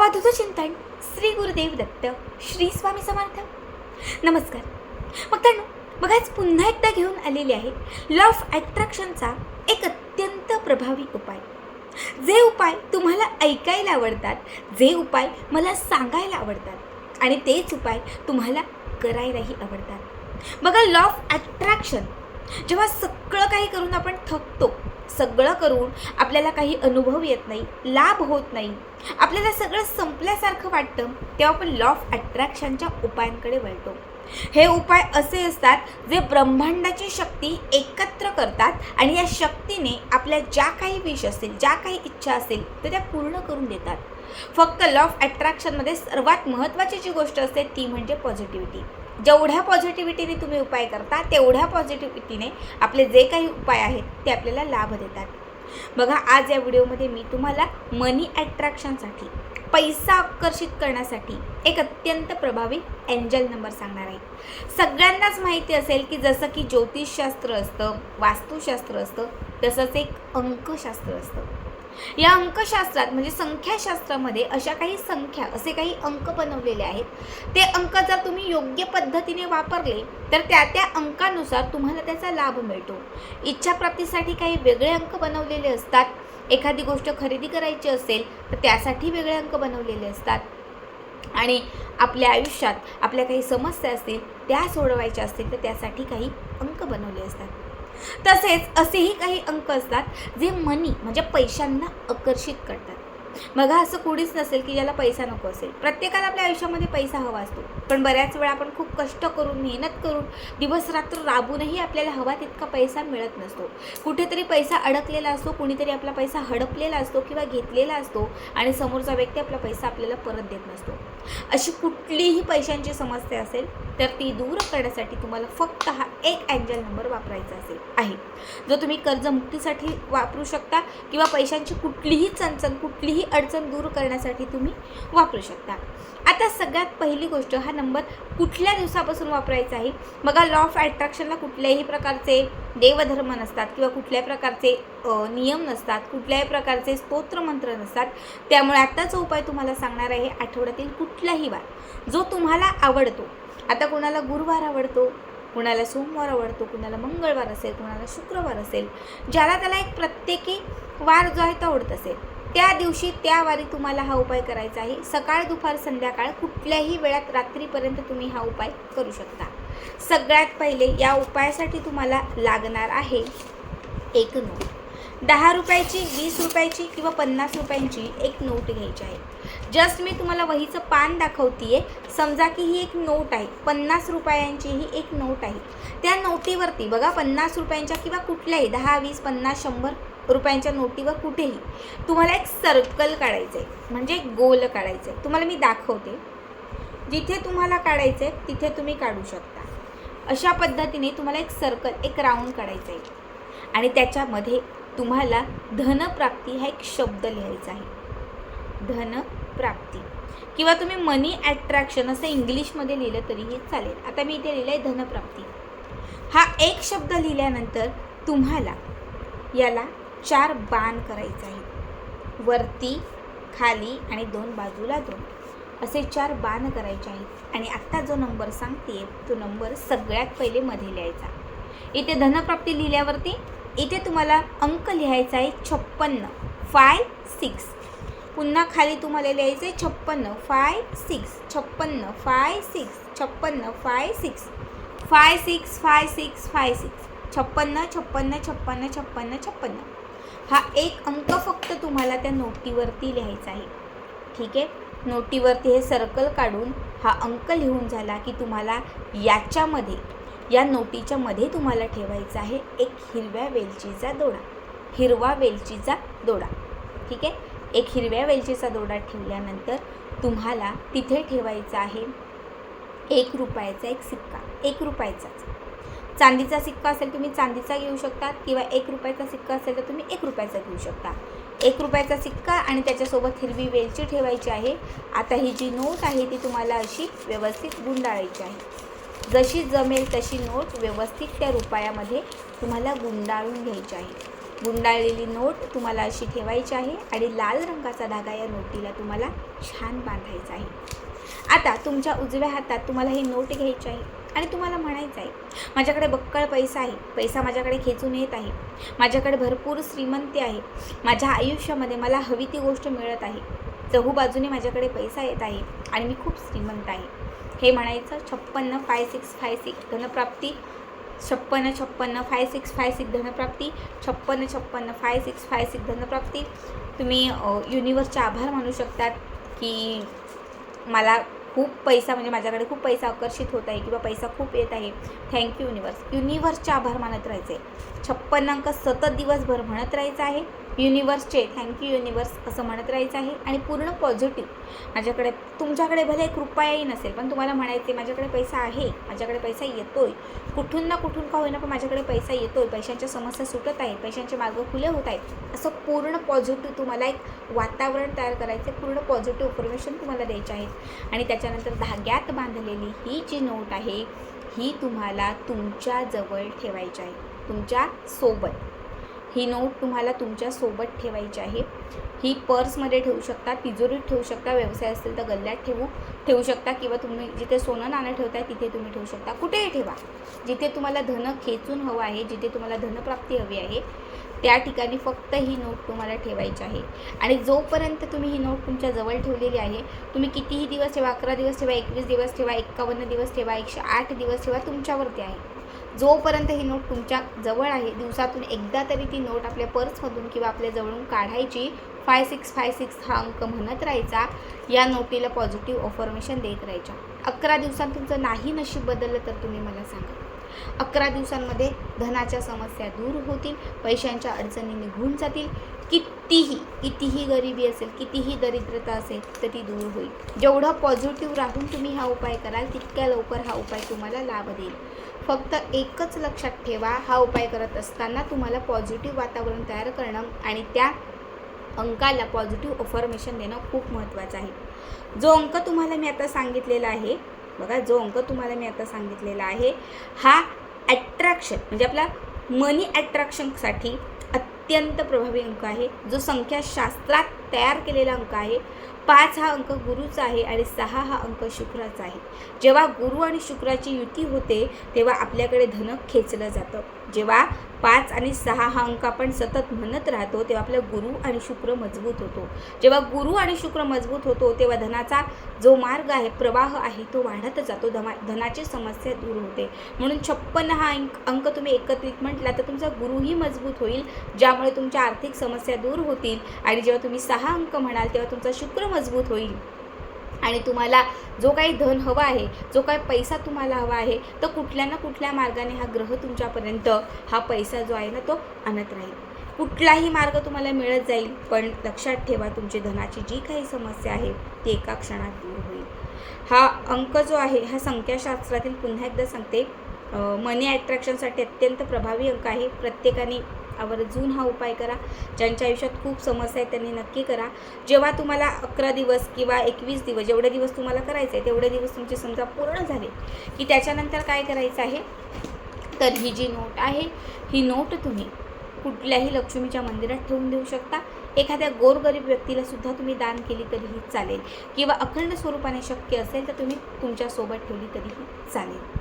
अवधूत चिंतन श्री गुरुदेव दत्त श्री स्वामी समर्थ. नमस्कार. मित्रांनो बघा आज पुन्हा एकदा घेऊन आलेले आहे लॉ ऑफ एक अत्यंत प्रभावी उपाय. जे उपाय तुम्हाला ऐकायला आवडतात जे उपाय मला सांगायला आवडतात आणि तेच उपाय तुम्हाला करायलाही आवडतात. बघा लॉ ऑफ ॲट्रॅक्शन जेव्हा सगळं काही करून आपण थकतो सगळं करून आपल्याला काही अनुभव येत नाही लाभ होत नाही. आपल्याला सगळं संपल्यासारखं वाटतं तेव्हा आपण लॉ ऑफ अट्रॅक्शनच्या उपायांकडे वळतो. हे उपाय असे असतात जे ब्रह्मांडाची शक्ती एकत्र करतात आणि या शक्तीने आपल्या ज्या काही विष असतील ज्या काही इच्छा असेल तर त्या पूर्ण करून देतात. फक्त लॉ ऑफ अट्रॅक्शनमध्ये सर्वात महत्त्वाची जी गोष्ट असते ती म्हणजे पॉझिटिव्हिटी जेवढ्या पॉझिटिव्हिटीने तुम्ही उपाय करता तेवढ्या पॉझिटिव्हिटीने आपले जे काही उपाय आहेत ते आपल्याला लाभ देतात. बघा आज या व्हिडिओमध्ये मी तुम्हाला मनी ॲट्रॅक्शनसाठी पैसा आकर्षित करण्यासाठी एक अत्यंत प्रभावी एंजल नंबर सांगणार आहे. सगळ्यांनाच माहिती असेल की जसं की ज्योतिषशास्त्र असतं वास्तुशास्त्र असतं तसंच एक अंकशास्त्र असतं. या अंकशास्त्रात म्हणजे संख्याशास्त्रामध्ये अशा काही संख्या असे काही अंक बनवलेले आहेत. ते अंक जर तुम्ही योग्य पद्धतीने वापरले तर त्या त्या अंकानुसार तुम्हाला त्याचा लाभ मिळतो. इच्छाप्राप्तीसाठी काही वेगळे अंक बनवलेले असतात. एखादी गोष्ट खरेदी करायची असेल तर त्यासाठी वेगळे अंक बनवलेले असतात. आणि आपल्या आयुष्यात आपल्या काही समस्या असतील त्या सोडवायच्या असतील तर त्यासाठी काही अंक बनवले असतात. तसेच असेही काही अंक असतात जे मनी म्हणजे पैशांना आकर्षित करतात. मग असं कुणीच नसेल की ज्याला पैसा नको असेल. प्रत्येकाला आपल्या आयुष्यामध्ये पैसा हवा असतो. पण बऱ्याच वेळा आपण खूप कष्ट करून मेहनत करून दिवस रात्र राबूनही आपल्याला हवा तितका पैसा मिळत नसतो. कुठेतरी पैसा अडकलेला असतो कुणीतरी आपला पैसा हडपलेला असतो किंवा घेतलेला असतो आणि समोरचा व्यक्ती आपला पैसा आपल्याला परत देत नसतो. अशी कुठलीही पैशांची समस्या असेल तर ती दूर करण्यासाठी तुम्हाला फक्त हा एक अँजल नंबर वापरायचा असेल आहे. जो तुम्ही कर्जमुक्तीसाठी वापरू शकता किंवा पैशांची कुठलीही चणचण कुठलीही अडचण दूर करण्यासाठी तुम्ही वापरू शकता. आता सगळ्यात पहिली गोष्ट हा नंबर कुठल्या दिवसापासून वापरायचा आहे? बघा लॉ ऑफ ॲट्रॅक्शनला कुठल्याही प्रकारचे देवधर्म नसतात किंवा कुठल्याही प्रकारचे नियम नसतात कुठल्याही प्रकारचे स्तोत्रमंत्र नसतात. त्यामुळे आत्ताचा उपाय तुम्हाला सांगणार आहे आठवड्यातील कुठलाही वार. जो तुम्हाला आवडतो. आता कोणाला गुरुवार आवडतो कुणाला सोमवार आवडतो कुणाला मंगळवार असेल कुणाला शुक्रवार असेल ज्याला त्याला एक प्रत्येकी वार जो आहे तो आवडत असेल. त्या दिवशी त्या वारी तुम्हाला हा उपाय करायचा आहे. सकाळ दुपार संध्याकाळ कुठल्याही वेळात रात्रीपर्यंत तुम्ही हा उपाय करू शकता. सगळ्यात पहिले या उपायासाठी तुम्हाला लागणार आहे एक नोट. दहा रुपयाची वीस रुपयाची किंवा पन्नास रुपयांची एक नोट घ्यायची आहे. जस्ट मी तुम्हाला वहीचं पान दाखवतीये. समजा की ही एक नोट आहे. पन्नास रुपयांची ही एक नोट आहे. त्या नोटीवरती बघा पन्नास रुपयांच्या किंवा कुठल्याही दहा वीस पन्नास शंभर रुपयांच्या नोटीवर कुठेही तुम्हाला एक सर्कल काढायचं आहे म्हणजे एक गोल काढायचं आहे तुम्हाला मी दाखवते. जिथे तुम्हाला काढायचं आहे तिथे तुम्ही काढू शकता. अशा पद्धतीने तुम्हाला एक सर्कल एक राऊंड काढायचं आहे आणि त्याच्यामध्ये तुम्हाला धनप्राप्ती हा एक शब्द लिहायचा आहे. धनप्राप्ती. किंवा तुम्ही मनी ॲट्रॅक्शन असं इंग्लिशमध्ये लिहिलं तरीही चालेल. आता मी इथे लिहिलं आहे धनप्राप्ती. हा एक शब्द लिहिल्यानंतर तुम्हाला याला चार बाण करायचे आहेत. वरती खाली आणि दोन बाजूला दोन. असे चार बाण करायचे आहेत. आणि आत्ता जो नंबर सांगते तो नंबर सगळ्यात पहिले मध्ये लिहायचा. इथे धनप्राप्ती लिहिल्यावरती इथे तुम्हाला अंक लिहायचा आहे छप्पन्न. फाय सिक्स पुन्हा खाली तुम्हाला लिहायचं आहे छप्पन्न. फाय सिक्स छप्पन्न. फाय सिक्स छप्पन्न. Five six five six five six five six छप्पन्न छप्पन्न छप्पन्न छप्पन्न छप्पन्न. हा एक अंक फक्त तुम्हाला त्या नोटीवरती लिहायचा आहे. ठीक आहे? नोटीवरती हे सर्कल काढून हा अंक लिहून झाला की तुम्हाला याच्यामध्ये या नोटीच्या मध्ये तुम्हाला ठेवायचा आहे एक हिरव्या वेलचीचा दोडा. हिरवा वेलचीचा दोडा. ठीक आहे? एक हिरव्या वेलचीचा दोडा ठेवल्यानंतर तुम्हाला तिथे ठेवायचा आहे एक रुपयाचा एक सिक्का. एक रुपयाचाच. चांदीचा सिक्का असेल तुम्ही चांदीचा घेऊ शकता किंवा एक रुपयाचा सिक्का असेल तर तुम्ही एक रुपयाचा घेऊ शकता. एक रुपयाचा सिक्का आणि त्याच्यासोबत हिरवी वेलची ठेवायची आहे. आता ही जी नोट आहे ती तुम्हाला अशी व्यवस्थित गुंडाळायची आहे. जशी जमेल तशी नोट व्यवस्थित त्या रुपयामध्ये तुम्हाला गुंडाळून घ्यायची आहे. गुंडाळलेली नोट तुम्हाला अशी ठेवायची आहे आणि लाल रंगाचा धागा या नोटीला तुम्हाला छान बांधायचा आहे. आता तुमच्या उजव्या हातात तुम्हाला ही नोट घ्यायची आहे. आणि तुम्हाला म्हणायचं आहे माझ्याकडे बक्कळ पैसा आहे पैसा माझ्याकडे खेचून येत आहे माझ्याकडे भरपूर श्रीमंती आहे माझ्या आयुष्यामध्ये मला हवी ती गोष्ट मिळत आहे चहू बाजूने माझ्याकडे पैसा येत आहे आणि मी खूप श्रीमंत आहे. हे म्हणायचं छप्पन्न फाय सिक्स फाय सिक्स धनप्राप्ती छप्पन्न छप्पन्न फाय सिक्स फाय सिक्स धनप्राप्ती छप्पन्न छप्पन्न फाय सिक्स फाय सिक्स धनप्राप्ती. तुम्ही युनिवर्सचे आभार मानू शकतात की मला खूप पैसा म्हणजे माझ्याकडे खूप पैसा आकर्षित होत आहे किंवा पैसा खूप येत आहे. थँक्यू युनिवर्स युनिवर्सचे आभार मानत राहायचे छप्पन्न अंक सतत दिवसभर म्हणत राहायचं आहे. युनिवर्सचे थँक्यू युनिवर्स असं म्हणत राहायचं आहे. आणि पूर्ण पॉझिटिव्ह माझ्याकडे तुमच्याकडे भले एक रुपयाही नसेल पण तुम्हाला म्हणायचे माझ्याकडे पैसा आहे माझ्याकडे पैसा येतोय. कुठून ना कुठून का होईना पण माझ्याकडे पैसा येतोय. पैशांच्या समस्या सुटत आहेत पैशांचे मार्ग खुले होत आहेत. असं पूर्ण पॉझिटिव्ह तुम्हाला एक वातावरण तयार करायचं पूर्ण पॉझिटिव्ह इन्फॉर्मेशन तुम्हाला द्यायचे आहेत. आणि त्याच्यानंतर धाग्यात बांधलेली ही जी नोट आहे ही तुम्हाला तुमच्याजवळ ठेवायची आहे. तुमच्यासोबत. ही नोट तुम्हाला तुमच्यासोबत ठेवायची आहे. ही पर्समध्ये ठेवू शकता तिजोरीत ठेवू शकता व्यवसाय असेल तर गल्ल्यात ठेवू ठेवू शकता किंवा तुम्ही जिथे सोनं नाणं ठेवताय तिथे तुम्ही ठेवू शकता. कुठेही ठेवा. जिथे तुम्हाला धन खेचून हवं आहे जिथे तुम्हाला धनप्राप्ती हवी आहे त्या ठिकाणी फक्त ही नोट तुम्हाला ठेवायची आहे. आणि जोपर्यंत तुम्ही ही नोट तुमच्या जवळ ठेवलेली आहे तुम्ही कितीही दिवस ठेवा अकरा दिवस ठेवा एकवीस दिवस ठेवा एक्कावन्न दिवस ठेवा एकशे आठ दिवस ठेवा तुमच्यावरती आहे. जोपर्यंत ही नोट तुमच्या जवळ आहे दिवसातून एकदा तरी ती नोट आपल्या पर्समधून किंवा आपल्या जवळून काढायची. फाय सिक्स फाय सिक्स हा अंक म्हणत राहायचा. या नोटीला पॉझिटिव्ह ऑफर्मेशन देत राहायच्या. अकरा दिवसांत तुमचं नाही नशीब बदललं तर तुम्ही मला सांगा. अकरा दिवसांमध्ये धनाच्या समस्या दूर होतील पैशांच्या अडचणी निघून जातील. कितीही कितीही गरिबी असेल कितीही दरिद्रता असेल तर ती दूर होईल. जेवढं पॉझिटिव्ह राहून तुम्ही हा उपाय कराल तितक्या लवकर हा उपाय तुम्हाला लाभ देईल. फक्त एकच लक्षात ठेवा. हा उपाय करत असताना तुम्हाला पॉझिटिव्ह वातावरण तयार करणं आणि त्या अंकाला पॉझिटिव्ह ऑफर्मेशन देणं खूप महत्त्वाचं आहे. जो अंक तुम्हाला मी आता सांगितलेला आहे बघा जो अंक तुम्हाला मी आता सांगितलेला आहे हा ॲट्रॅक्शन म्हणजे आपला मनी ॲट्रॅक्शनसाठी अत्यंत प्रभावी अंक आहे. जो संख्याशास्त्रात तयार केलेला अंक आहे. पाच हा अंक गुरुचा आहे आणि सहा हा अंक शुक्राचा आहे. जेव्हा गुरु आणि शुक्राची युती होते तेव्हा आपल्याकडे धन खेचलं जातं. जेव्हा पाच आणि सहा हा अंक आपण सतत म्हणत राहतो तेव्हा आपला गुरु आणि शुक्र मजबूत होतो. जेव्हा गुरु आणि शुक्र मजबूत होतो तेव्हा धनाचा जो मार्ग आहे प्रवाह आहे तो वाढत जातो. धमा धनाची समस्या दूर होते. म्हणून छप्पन हा अंक अंक तुम्ही एकत्रित म्हटला तर तुमचा गुरुही मजबूत होईल ज्यामुळे तुमच्या आर्थिक समस्या दूर होतील. आणि जेव्हा तुम्ही सहा अंक म्हणाल तेव्हा तुमचा शुक्र मजबूत होईल. आणि तुम्हाला जो काही धन हवा आहे जो काही पैसा तुम्हाला हवा आहे तर कुठल्या ना कुठल्या मार्गाने हा ग्रह तुमच्यापर्यंत हा पैसा जो आहे ना तो आणत राहील. कुठलाही मार्ग तुम्हाला मिळत जाईल पण लक्षात ठेवा तुमची धनाची जी काही समस्या आहे ती एका क्षणात दूर होईल. हा अंक जो आहे हा संख्याशास्त्रातील पुन्हा एकदा सांगते. मनी ॲट्रॅक्शनसाठी अत्यंत प्रभावी अंक आहे. प्रत्येकाने आवर्जून हा उपाय करा. ज्यांच्या आयुष्यात खूप समस्या आहेत त्यांनी नक्की करा. जेव्हा तुम्हाला अकरा दिवस किंवा एकवीस दिवस जेवढे दिवस तुम्हाला करायचे आहे तेवढे दिवस तुमचे समजा पूर्ण झाले. की त्याच्यानंतर काय करायचं आहे? तर ही जी नोट आहे ही नोट तुम्ही कुठल्याही लक्ष्मीच्या मंदिरात ठेवून देऊ शकता. एखाद्या गोरगरीब व्यक्तीला सुद्धा तुम्ही दान केली तरीही चालेल. किंवा अखंड स्वरूपाने शक्य असेल तर तुम्ही तुमच्यासोबत ठेवली तरीही चालेल.